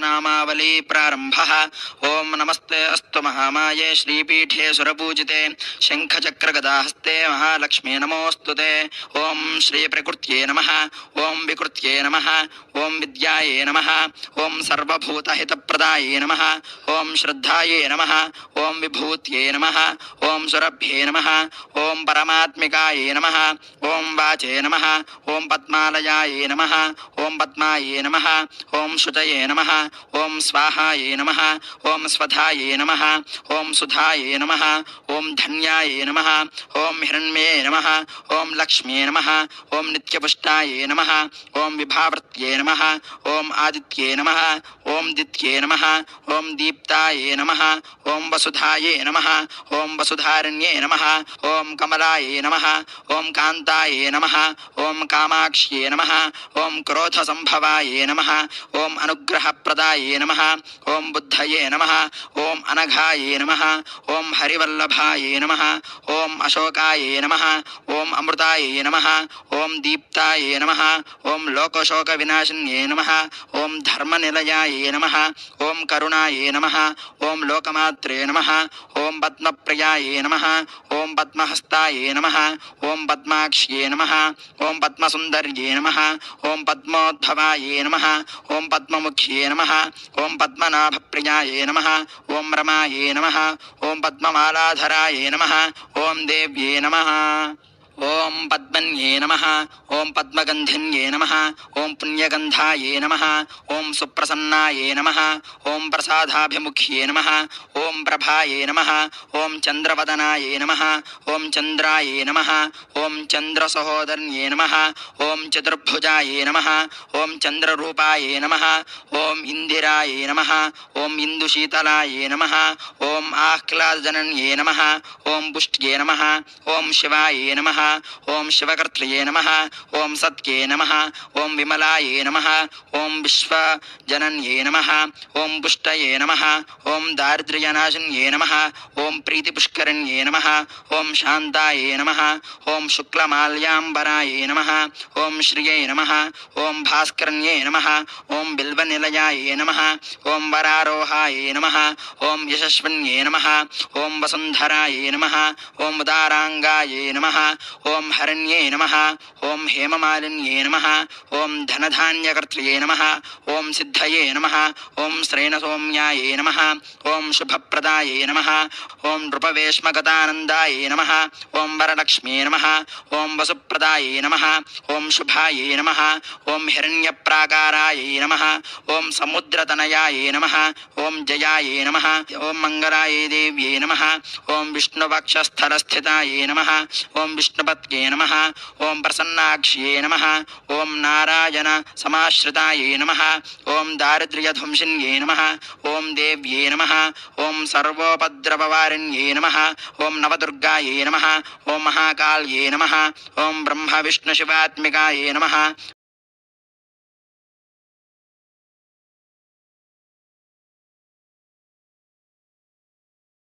नामावली प्रारम्भः ॐ नमस्ते अस्तु महामाये श्रीपीठे सुरपूजिते शङ्खचक्रगदाहस्ते महालक्ष्मी नमोऽस्तु ते ॐ श्रीप्रकृत्यै नमः ॐ विकृत्यै नमः ॐ विद्यायै नमः ॐ सर्वभूतहितप्रदायै नमः ॐ श्रद्धायै नमः ॐ विभूत्यै नमः ॐ सुरभ्ये नमः ॐ परमात्मिकायै नमः ॐ वाचे नमः ॐ पद्मालयायै नमः ॐ पद्मायै नमः ॐ श्रुतये नमः ॐ स्वाहायै नमः ॐ स्वधायै नमः ॐ सुधायै नमः ॐ धन्यायै नमः ॐ हिरण्ये नमः ॐ लक्ष्म्ये नमः ॐ नित्यपुष्टायै नमः ॐ विभावृत्ये नमः ॐ आदित्ये नमः ॐ दित्ये नमः ॐ दीप्तायै नमः ॐ वसुधायै नमः ॐ वसुधारण्ये नमः ॐ कमलायै नमः ॐ कान्तायै नमः ॐ कामाक्ष्ये नमः ॐ क्रोधसम्भवायै नमः ॐ अनुग्रहप्रदायै नमः ॐ बुद्धये नमः ॐ अनघायै नमः ॐ हरिवल्लभायै नमः ॐ अशोकायै नमः ॐ अमृतायै नमः ॐ दीप्तायै नमः ॐ लोकशोकविनाशिन्ये नमः ॐ धर्मनिलयायै नमः ॐ करुणायै नमः ॐ लोकमात्रे नमः ॐ पद्मप्रियायै नमः ॐ पद्महस्तायै नमः ॐ पद्माक्ष्ये नमः ॐ पद्मसुन्दर्ये नमः ॐ पद्मोद्भवायै नमः ॐ पद्ममुख्ये नमः ॐ पद्मनाभप्रियायै नम। ओं रमायै नम। ओं पद्ममालाधरायै नम। ओं देव्ये नमः। ॐ पद्मन्ये नमः ॐ पद्मगन्धिन्ये नमः ॐ पुण्यगन्धायै नमः ॐ सुप्रसन्नायै नमः ॐ प्रसादाभिमुख्ये नमः ॐ प्रभायै नमः ॐ चन्द्रवदनायै नमः ॐ चन्द्रायै नमः ॐ चन्द्रसहोदर्ये नमः ॐ चतुर्भुजायै नमः ॐ चन्द्ररूपायै नमः ॐ इन्दिरायै नमः ॐ इन्दुशीतलायै नमः ॐ आह्लादजनन्ये नमः ॐ पुष्ट्ये नमः ॐ शिवायै नमः ॐ शिवकर्त्र्ये नमः ॐ सत्ये नमः ॐ विमलायै नमः ॐ विश्वजनन्ये नमः ॐ पुष्टये नमः ॐ दारिद्र्यनाशिन्ये नमः ॐ प्रीतिपुष्करण्ये नमः ॐ शान्तायै नमः ॐ शुक्लमाल्याम्बरायै नमः ॐ श्रियै नमः ॐ भास्करण्ये नमः ॐ बिल्वनिलयायै नमः ॐ वरारोहायै नमः ॐ यशस्विन्ये नमः ॐ वसुन्धरायै नमः ॐ उदाराङ्गायै नमः ॐ हरण्ये नमः ॐ हेममालिन्ये नमः ॐ धनधान्यकर्त्र्ये नमः ॐ सिद्धये नमः ॐ श्रेणसौम्यायै नमः ॐ शुभप्रदायै नमः ॐ नृपवेश्मगतानन्दायै नमः ॐ वरलक्ष्म्ये नमः ॐ वसुप्रदायै नमः ॐ शुभायै नमः ॐ हिरण्यप्राकारायै नमः ॐ समुद्रतनयायै नमः ॐ जयायै नमः ॐ मङ्गलायै देव्यै नमः ॐ विष्णुवक्षस्थलस्थितायै नमः ॐ विष्णुपत्ये नमः। ॐ प्रसन्नाक्ष्ये नमः। ॐ नारायणसमाश्रितायै नमः। ॐ दारिद्र्यध्वंसिन्ये नमः। ॐ देव्ये नमः। ॐ सर्वोपद्रववारिण्ये नमः। ॐ नवदुर्गाये नमः। ॐ महाकाल्ये नमः। ॐ ब्रह्मविष्णुशिवात्मिकायै नमः।